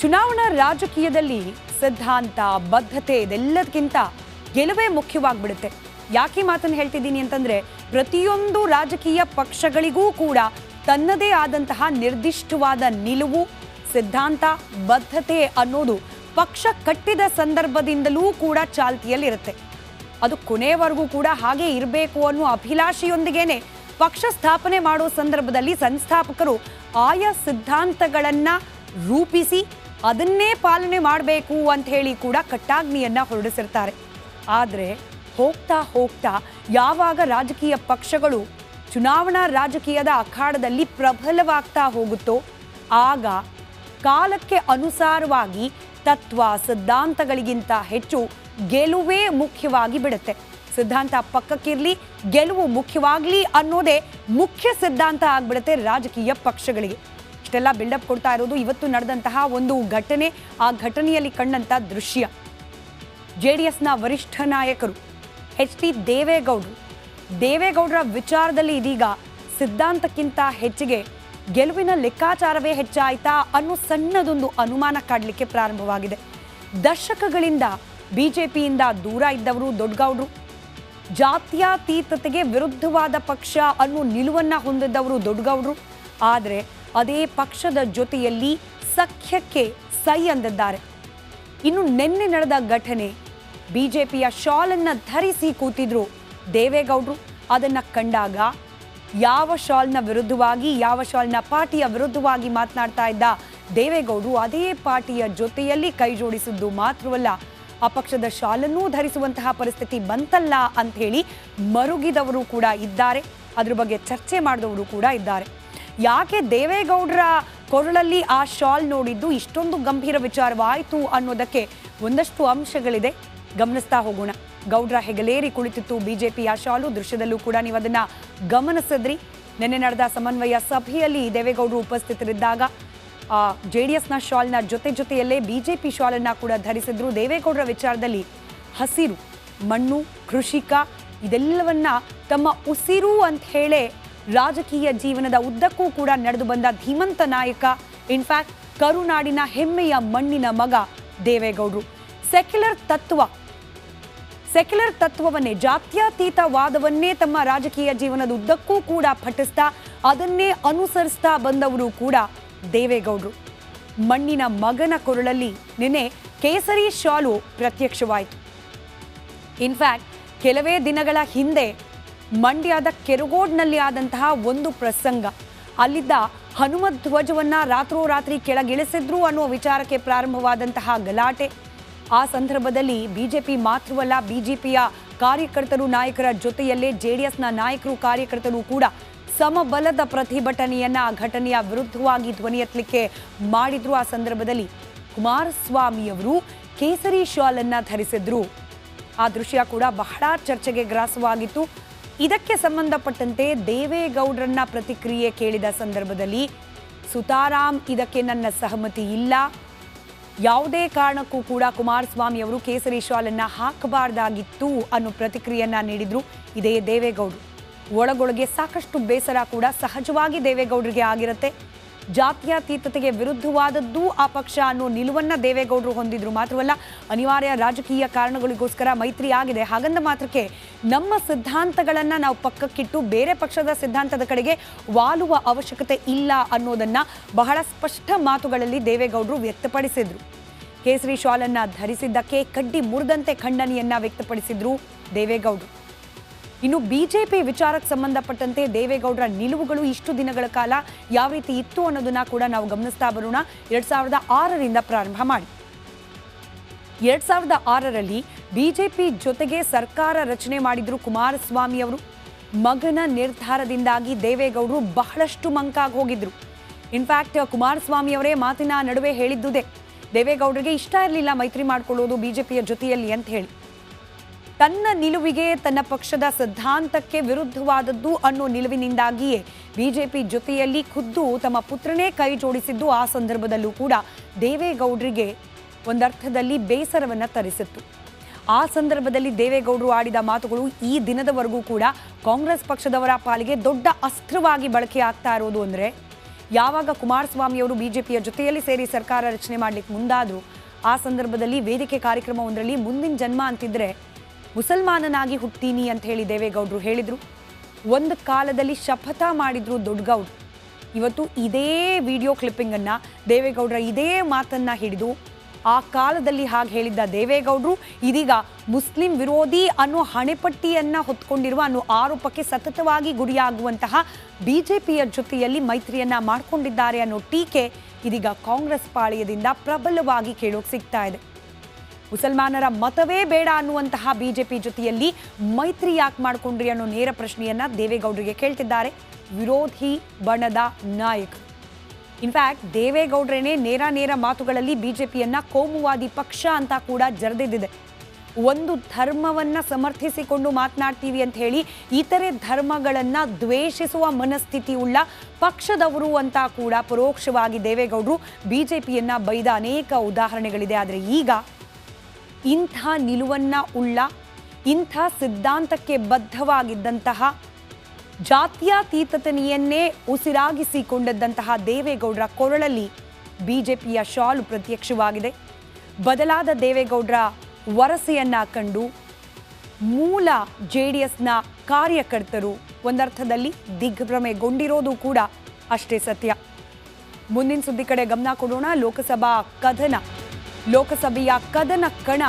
ಚುನಾವಣಾ ರಾಜಕೀಯದಲ್ಲಿ ಸಿದ್ಧಾಂತ, ಬದ್ಧತೆ ಇದೆಲ್ಲದಕ್ಕಿಂತ ಗೆಲುವೇ ಮುಖ್ಯವಾಗ್ಬಿಡುತ್ತೆ. ಯಾಕೆ ಮಾತನ್ನು ಹೇಳ್ತಿದ್ದೀನಿ ಅಂತಂದ್ರೆ ಪ್ರತಿಯೊಂದು ರಾಜಕೀಯ ಪಕ್ಷಗಳಿಗೂ ಕೂಡ ತನ್ನದೇ ಆದಂತಹ ನಿರ್ದಿಷ್ಟವಾದ ನಿಲುವು, ಸಿದ್ಧಾಂತ, ಬದ್ಧತೆ ಅನ್ನೋದು ಪಕ್ಷ ಕಟ್ಟಿದ ಸಂದರ್ಭದಿಂದಲೂ ಕೂಡ ಚಾಲ್ತಿಯಲ್ಲಿರುತ್ತೆ. ಅದು ಕೊನೆವರೆಗೂ ಕೂಡ ಹಾಗೆ ಇರಬೇಕು ಅನ್ನೋ ಅಭಿಲಾಷೆಯೊಂದಿಗೇನೆ ಪಕ್ಷ ಸ್ಥಾಪನೆ ಮಾಡೋ ಸಂದರ್ಭದಲ್ಲಿ ಸಂಸ್ಥಾಪಕರು ಆಯಾ ಸಿದ್ಧಾಂತಗಳನ್ನ ರೂಪಿಸಿ ಅದನ್ನೇ ಪಾಲನೆ ಮಾಡಬೇಕು ಅಂತ ಹೇಳಿ ಕೂಡ ಕಟ್ಟಾಗ್ನಿಯನ್ನು ಹೊರಡಿಸಿರ್ತಾರೆ. ಆದರೆ ಹೋಗ್ತಾ ಹೋಗ್ತಾ ಯಾವಾಗ ರಾಜಕೀಯ ಪಕ್ಷಗಳು ಚುನಾವಣಾ ರಾಜಕೀಯದ ಅಖಾಡದಲ್ಲಿ ಪ್ರಬಲವಾಗ್ತಾ ಹೋಗುತ್ತೋ, ಆಗ ಕಾಲಕ್ಕೆ ಅನುಸಾರವಾಗಿ ತತ್ವ ಸಿದ್ಧಾಂತಗಳಿಗಿಂತ ಹೆಚ್ಚು ಗೆಲುವೇ ಮುಖ್ಯವಾಗಿ ಬಿಡುತ್ತೆ. ಸಿದ್ಧಾಂತ ಪಕ್ಕಕ್ಕಿರಲಿ, ಗೆಲುವು ಮುಖ್ಯವಾಗಲಿ ಅನ್ನೋದೇ ಮುಖ್ಯ ಸಿದ್ಧಾಂತ ಆಗ್ಬಿಡುತ್ತೆ ರಾಜಕೀಯ ಪಕ್ಷಗಳಿಗೆ. ಇಷ್ಟೆಲ್ಲ ಬಿಲ್ಡಪ್ ಕೊಡ್ತಾ ಇರೋದು ಇವತ್ತು ನಡೆದಂತಹ ಒಂದು ಘಟನೆ, ಆ ಘಟನೆಯಲ್ಲಿ ಕಂಡಂತ ದೃಶ್ಯ. ಜೆ ಡಿ ಎಸ್ನ ವರಿಷ್ಠ ನಾಯಕರು ಎಚ್ ಡಿ ದೇವೇಗೌಡರು. ದೇವೇಗೌಡರ ವಿಚಾರದಲ್ಲಿ ಇದೀಗ ಸಿದ್ಧಾಂತಕ್ಕಿಂತ ಹೆಚ್ಚಿಗೆ ಗೆಲುವಿನ ಲೆಕ್ಕಾಚಾರವೇ ಹೆಚ್ಚಾಯ್ತಾ ಅನ್ನೋ ಸಣ್ಣದೊಂದು ಅನುಮಾನ ಕಾಡಲಿಕ್ಕೆ ಪ್ರಾರಂಭವಾಗಿದೆ. ದಶಕಗಳಿಂದ ಬಿಜೆಪಿಯಿಂದ ದೂರ ಇದ್ದವರು ದೊಡ್ಡಗೌಡರು ಜಾತ್ಯತೀತತೆಗೆ ವಿರುದ್ಧವಾದ ಪಕ್ಷ ಅನ್ನೋ ನಿಲುವನ್ನು ಹೊಂದಿದ್ದವರು ದೊಡ್ಡಗೌಡರು ಆದರೆ ಅದೇ ಪಕ್ಷದ ಜೊತೆಯಲ್ಲಿ ಸಖ್ಯಕ್ಕೆ ಸೈ ಅಂದಿದ್ದಾರೆ. ಇನ್ನು ನಿನ್ನೆ ನಡೆದ ಘಟನೆ, ಬಿಜೆಪಿಯ ಶಾಲನ್ನ ಧರಿಸಿ ಕೂತಿದ್ರು ದೇವೇಗೌಡರು. ಅದನ್ನ ಕಂಡಾಗ ಯಾವ ಶಾಲ್ನ ವಿರುದ್ಧವಾಗಿ, ಯಾವ ಶಾಲ್ನ ಪಾರ್ಟಿಯ ವಿರುದ್ಧವಾಗಿ ಮಾತನಾಡ್ತಾ ಇದ್ದ ದೇವೇಗೌಡರು ಅದೇ ಪಾರ್ಟಿಯ ಜೊತೆಯಲ್ಲಿ ಕೈ ಜೋಡಿಸಿದ್ದು ಮಾತ್ರವಲ್ಲ, ಆ ಪಕ್ಷದ ಶಾಲನ್ನೂ ಧರಿಸುವಂತಹ ಪರಿಸ್ಥಿತಿ ಬಂತಲ್ಲ ಅಂತ ಹೇಳಿ ಮರುಗಿದವರು ಕೂಡ ಇದ್ದಾರೆ. ಅದ್ರ ಬಗ್ಗೆ ಚರ್ಚೆ ಮಾಡಿದವರು ಕೂಡ ಇದ್ದಾರೆ. ಯಾಕೆ ದೇವೇಗೌಡರ ಕೊರಳಲ್ಲಿ ಆ ಶಾಲ್ ನೋಡಿದ್ದು ಇಷ್ಟೊಂದು ಗಂಭೀರ ವಿಚಾರವಾಯಿತು ಅನ್ನೋದಕ್ಕೆ ಒಂದಷ್ಟು ಅಂಶಗಳಿದೆ. ಗಮನಿಸ್ತಾ ಹೋಗೋಣ. ಗೌಡ್ರ ಹೆಗಲೇರಿ ಕುಳಿತಿತ್ತು. ಬಿಜೆಪಿಯ ಶಾಲು ದೃಶ್ಯದಲ್ಲೂ ಕೂಡ ನೀವು ಅದನ್ನ ಗಮನಿಸಿದ್ರಿ. ನಿನ್ನೆ ನಡೆದ ಸಮನ್ವಯ ಸಭೆಯಲ್ಲಿ ದೇವೇಗೌಡರು ಉಪಸ್ಥಿತರಿದ್ದಾಗ ಜೆ ಡಿ ಎಸ್ನ ಶಾಲ್ನ ಜೊತೆ ಜೊತೆಯಲ್ಲೇ ಬಿಜೆಪಿ ಶಾಲನ್ನ ಕೂಡ ಧರಿಸಿದ್ರು. ದೇವೇಗೌಡರ ವಿಚಾರದಲ್ಲಿ ಹಸಿರು, ಮಣ್ಣು, ಕೃಷಿಕ, ಇದೆಲ್ಲವನ್ನ ತಮ್ಮ ಉಸಿರು ಅಂತ ಹೇಳೇ ರಾಜಕೀಯ ಜೀವನದ ಉದ್ದಕ್ಕೂ ಕೂಡ ನಡೆದು ಬಂದ ಧೀಮಂತ ನಾಯಕ ಇನ್ಫ್ಯಾಕ್ಟ್ ಕರುನಾಡಿನ ಹೆಮ್ಮೆಯ ಮಣ್ಣಿನ ಮಗ ದೇವೇಗೌಡರು. ಸೆಕ್ಯುಲರ್ ತತ್ವ ಸೆಕ್ಯುಲರ್ ತತ್ವವನ್ನೇ, ಜಾತ್ಯತೀತವಾದವನ್ನೇ ತಮ್ಮ ರಾಜಕೀಯ ಜೀವನದ ಉದ್ದಕ್ಕೂ ಕೂಡ ಪಠಿಸ್ತಾ, ಅದನ್ನೇ ಅನುಸರಿಸ್ತಾ ಬಂದವರು ಕೂಡ ದೇವೇಗೌಡರು. ಮಣ್ಣಿನ ಮಗನ ಕೊರಳಲ್ಲಿ ನಿನ್ನೆ ಕೇಸರಿ ಶಾಲು ಪ್ರತ್ಯಕ್ಷವಾಯಿತು. ಇನ್ಫ್ಯಾಕ್ಟ್ ಕೆಲವೇ ದಿನಗಳ ಹಿಂದೆ ಮಂಡ್ಯದ ಕೆರಗೋಡ್ನಲ್ಲಿ ಆದಂತಹ ಒಂದು ಪ್ರಸಂಗ. ಅಲ್ಲಿದ್ದ ಹನುಮತ್ ಧ್ವಜವನ್ನ ರಾತ್ರೋರಾತ್ರಿ ಕೆಳಗಿಳಿಸಿದ್ರು ಅನ್ನುವ ವಿಚಾರಕ್ಕೆ ಪ್ರಾರಂಭವಾದಂತಹ ಗಲಾಟೆ. ಆ ಸಂದರ್ಭದಲ್ಲಿ ಬಿಜೆಪಿ ಮಾತ್ರವಲ್ಲ, ಬಿಜೆಪಿಯ ಕಾರ್ಯಕರ್ತರು ನಾಯಕರ ಜೊತೆಯಲ್ಲೇ ಜೆಡಿಎಸ್ನ ನಾಯಕರು ಕಾರ್ಯಕರ್ತರು ಕೂಡ ಸಮಬಲದ ಪ್ರತಿಭಟನೆಯನ್ನ ಆ ಘಟನೆಯ ವಿರುದ್ಧವಾಗಿ ಧ್ವನಿ ಎತ್ತಲಿಕ್ಕೆ ಮಾಡಿದ್ರು ಆ ಸಂದರ್ಭದಲ್ಲಿ. ಕುಮಾರಸ್ವಾಮಿಯವರು ಕೇಸರಿ ಶಾಲನ್ನ ಧರಿಸಿದ್ರು. ಆ ದೃಶ್ಯ ಕೂಡ ಬಹಳ ಚರ್ಚೆಗೆ ಗ್ರಾಸವಾಗಿತ್ತು. ಇದಕ್ಕೆ ಸಂಬಂಧಪಟ್ಟಂತೆ ದೇವೇಗೌಡರನ್ನ ಪ್ರತಿಕ್ರಿಯೆ ಕೇಳಿದ ಸಂದರ್ಭದಲ್ಲಿ ಸುತಾರಾಮ್ ಇದಕ್ಕೆ ನನ್ನ ಸಹಮತಿ ಇಲ್ಲ. ಯಾವುದೇ ಕಾರಣಕ್ಕೂ ಕೂಡ ಕುಮಾರಸ್ವಾಮಿ ಅವರು ಕೇಸರಿ ಶಾಲನ್ನ ಹಾಕಬಾರ್ದಾಗಿತ್ತು ಅನ್ನೋ ಪ್ರತಿಕ್ರಿಯೆಯನ್ನ ನೀಡಿದ್ರು ಇದೇ ದೇವೇಗೌಡರು. ಒಳಗೊಳಗೆ ಸಾಕಷ್ಟು ಬೇಸರ ಕೂಡ ಸಹಜವಾಗಿ ದೇವೇಗೌಡರಿಗೆ ಆಗಿರುತ್ತೆ. ಜಾತ್ಯತೀತತೆಗೆ ವಿರುದ್ಧವಾದದ್ದು ಆ ಪಕ್ಷ ಅನ್ನೋ ನಿಲುವನ್ನ ದೇವೇಗೌಡರು ಹೊಂದಿದ್ರು ಮಾತ್ರವಲ್ಲ, ಅನಿವಾರ್ಯ ರಾಜಕೀಯ ಕಾರಣಗಳಿಗೋಸ್ಕರ ಮೈತ್ರಿ ಆಗಿದೆ. ಹಾಗಂದ ಮಾತ್ರಕ್ಕೆ ನಮ್ಮ ಸಿದ್ಧಾಂತಗಳನ್ನ ನಾವು ಪಕ್ಕಕ್ಕಿಟ್ಟು ಬೇರೆ ಪಕ್ಷದ ಸಿದ್ಧಾಂತದ ಕಡೆಗೆ ವಾಲುವ ಅವಶ್ಯಕತೆ ಇಲ್ಲ ಅನ್ನೋದನ್ನ ಬಹಳ ಸ್ಪಷ್ಟ ಮಾತುಗಳಲ್ಲಿ ದೇವೇಗೌಡರು ವ್ಯಕ್ತಪಡಿಸಿದ್ರು. ಕೇಸರಿ ಶಾಲನ್ನ ಧರಿಸಿದ್ದಕ್ಕೆ ಕಡ್ಡಿ ಮುರಿದಂತೆ ಖಂಡನೆಯನ್ನ ವ್ಯಕ್ತಪಡಿಸಿದ್ರು ದೇವೇಗೌಡರು. ಇನ್ನು ಬಿಜೆಪಿ ವಿಚಾರಕ್ಕೆ ಸಂಬಂಧಪಟ್ಟಂತೆ ದೇವೇಗೌಡರ ನಿಲುವುಗಳು ಇಷ್ಟು ದಿನಗಳ ಕಾಲ ಯಾವ ರೀತಿ ಇತ್ತು ಅನ್ನೋದನ್ನ ಕೂಡ ನಾವು ಗಮನಿಸ್ತಾ ಬರೋಣ. ಎರಡ್ ಸಾವಿರದ ಆರರಿಂದ ಪ್ರಾರಂಭ ಮಾಡಿ. ಎರಡ್ ಸಾವಿರದ ಆರರಲ್ಲಿ ಬಿಜೆಪಿ ಜೊತೆಗೆ ಸರ್ಕಾರ ರಚನೆ ಮಾಡಿದ್ರು ಕುಮಾರಸ್ವಾಮಿ ಅವರು. ಮಗನ ನಿರ್ಧಾರದಿಂದಾಗಿ ದೇವೇಗೌಡರು ಬಹಳಷ್ಟು ಮಂಕಾಗಿ ಹೋಗಿದ್ರು. ಇನ್ಫ್ಯಾಕ್ಟ್ ಕುಮಾರಸ್ವಾಮಿ ಅವರೇ ಮಾತಿನ ನಡುವೆ ಹೇಳಿದ್ದುದೇ. ದೇವೇಗೌಡರಿಗೆ ಇಷ್ಟ ಇರಲಿಲ್ಲ ಮೈತ್ರಿ ಮಾಡಿಕೊಳ್ಳೋದು ಬಿಜೆಪಿಯ ಜೊತೆಯಲ್ಲಿ ಅಂತ ಹೇಳಿ. ತನ್ನ ನಿಲುವಿಗೆ ತನ್ನ ಪಕ್ಷದ ಸಿದ್ಧಾಂತಕ್ಕೆ ವಿರುದ್ಧವಾದದ್ದು ಅನ್ನೋ ನಿಲುವಿನಿಂದಾಗಿಯೇ ಬಿಜೆಪಿ ಜೊತೆಯಲ್ಲಿ ಖುದ್ದು ತಮ್ಮ ಪುತ್ರನೇ ಕೈ ಜೋಡಿಸಿದ್ದು ಆ ಸಂದರ್ಭದಲ್ಲೂ ಕೂಡ ದೇವೇಗೌಡರಿಗೆ ಒಂದರ್ಥದಲ್ಲಿ ಬೇಸರವನ್ನು ತರಿಸಿತ್ತು. ಆ ಸಂದರ್ಭದಲ್ಲಿ ದೇವೇಗೌಡರು ಆಡಿದ ಮಾತುಗಳು ಈ ದಿನದವರೆಗೂ ಕೂಡ ಕಾಂಗ್ರೆಸ್ ಪಕ್ಷದವರ ಪಾಲಿಗೆ ದೊಡ್ಡ ಅಸ್ತ್ರವಾಗಿ ಬಳಕೆ ಆಗ್ತಾ ಇರೋದು ಅಂದರೆ ಯಾವಾಗ ಕುಮಾರಸ್ವಾಮಿಯವರು ಬಿಜೆಪಿಯ ಜೊತೆಯಲ್ಲಿ ಸೇರಿ ಸರ್ಕಾರ ರಚನೆ ಮಾಡ್ಲಿಕ್ಕೆ ಮುಂದಾದರೂ ಆ ಸಂದರ್ಭದಲ್ಲಿ ವೇದಿಕೆ ಕಾರ್ಯಕ್ರಮವೊಂದರಲ್ಲಿ ಮುಂದಿನ ಜನ್ಮ ಅಂತಿದ್ರೆ ಮುಸಲ್ಮಾನನಾಗಿ ಹುಟ್ತೀನಿ ಅಂತ ಹೇಳಿ ದೇವೇಗೌಡರು ಹೇಳಿದರು. ಒಂದು ಕಾಲದಲ್ಲಿ ಶಪಥ ಮಾಡಿದ್ರು ದೊಡ್ಡಗೌಡ್ರು. ಇವತ್ತು ಇದೇ ವಿಡಿಯೋ ಕ್ಲಿಪ್ಪಿಂಗನ್ನು ದೇವೇಗೌಡರ ಇದೇ ಮಾತನ್ನು ಹಿಡಿದು ಆ ಕಾಲದಲ್ಲಿ ಹಾಗೆ ಹೇಳಿದ್ದ ದೇವೇಗೌಡರು, ಇದೀಗ ಮುಸ್ಲಿಂ ವಿರೋಧಿ ಅನ್ನೋ ಹಣೆಪಟ್ಟಿಯನ್ನು ಹೊತ್ಕೊಂಡಿರುವ ಅನ್ನೋ ಆರೋಪಕ್ಕೆ ಸತತವಾಗಿ ಗುರಿಯಾಗುವಂತಹ ಬಿ ಜೆ ಪಿಯ ಜೊತೆಯಲ್ಲಿ ಮೈತ್ರಿಯನ್ನು ಮಾಡಿಕೊಂಡಿದ್ದಾರೆ ಅನ್ನೋ ಟೀಕೆ ಇದೀಗ ಕಾಂಗ್ರೆಸ್ ಪಾಳೆಯದಿಂದ ಪ್ರಬಲವಾಗಿ ಕೇಳೋಕೆ ಸಿಗ್ತಾ ಇದೆ. ಮುಸಲ್ಮಾನರ ಮತವೇ ಬೇಡ ಅನ್ನುವಂತಹ ಬಿಜೆಪಿ ಜೊತೆಯಲ್ಲಿ ಮೈತ್ರಿ ಯಾಕೆ ಮಾಡಿಕೊಂಡ್ರಿ ಅನ್ನೋ ನೇರ ಪ್ರಶ್ನೆಯನ್ನ ದೇವೇಗೌಡರಿಗೆ ಕೇಳ್ತಿದ್ದಾರೆ ವಿರೋಧಿ ಬಣದ ನಾಯಕರು ಇನ್ಫ್ಯಾಕ್ಟ್ ದೇವೇಗೌಡರೇನೆ ನೇರ ನೇರ ಮಾತುಗಳಲ್ಲಿ ಬಿಜೆಪಿಯನ್ನ ಕೋಮುವಾದಿ ಪಕ್ಷ ಅಂತ ಕೂಡ ಜರೆದಿದ್ದಿದೆ. ಒಂದು ಧರ್ಮವನ್ನ ಸಮರ್ಥಿಸಿಕೊಂಡು ಮಾತನಾಡ್ತೀವಿ ಅಂತ ಹೇಳಿ ಇತರೆ ಧರ್ಮಗಳನ್ನ ದ್ವೇಷಿಸುವ ಮನಸ್ಥಿತಿ ಉಳ್ಳ ಪಕ್ಷದವರು ಅಂತ ಕೂಡ ಪರೋಕ್ಷವಾಗಿ ದೇವೇಗೌಡರು ಬಿಜೆಪಿಯನ್ನ ಬೈದ ಅನೇಕ ಉದಾಹರಣೆಗಳಿದೆ. ಆದರೆ ಈಗ ಇಂಥ ನಿಲುವನ್ನ ಉಳ್ಳ, ಇಂಥ ಸಿದ್ಧಾಂತಕ್ಕೆ ಬದ್ಧವಾಗಿದ್ದಂತಹ ಜಾತ್ಯಾತೀತತನೆಯನ್ನೇ ಉಸಿರಾಗಿಸಿಕೊಂಡಿದ್ದಂತಹ ದೇವೇಗೌಡರ ಕೊರಳಲ್ಲಿ ಬಿಜೆಪಿಯ ಶಾಲು ಪ್ರತ್ಯಕ್ಷವಾಗಿದೆ. ಬದಲಾದ ದೇವೇಗೌಡರ ವರಸೆಯನ್ನ ಕಂಡು ಮೂಲ ಜೆ ಡಿ ಎಸ್ನ ಕಾರ್ಯಕರ್ತರು ಒಂದರ್ಥದಲ್ಲಿ ದಿಗ್ಭ್ರಮೆಗೊಂಡಿರೋದು ಕೂಡ ಅಷ್ಟೇ ಸತ್ಯ. ಮುಂದಿನ ಸುದ್ದಿ ಕಡೆ ಗಮನ ಕೊಡೋಣ. ಲೋಕಸಭಾ ಕದನ ಲೋಕಸಭೆಯ ಕದನ ಕಣ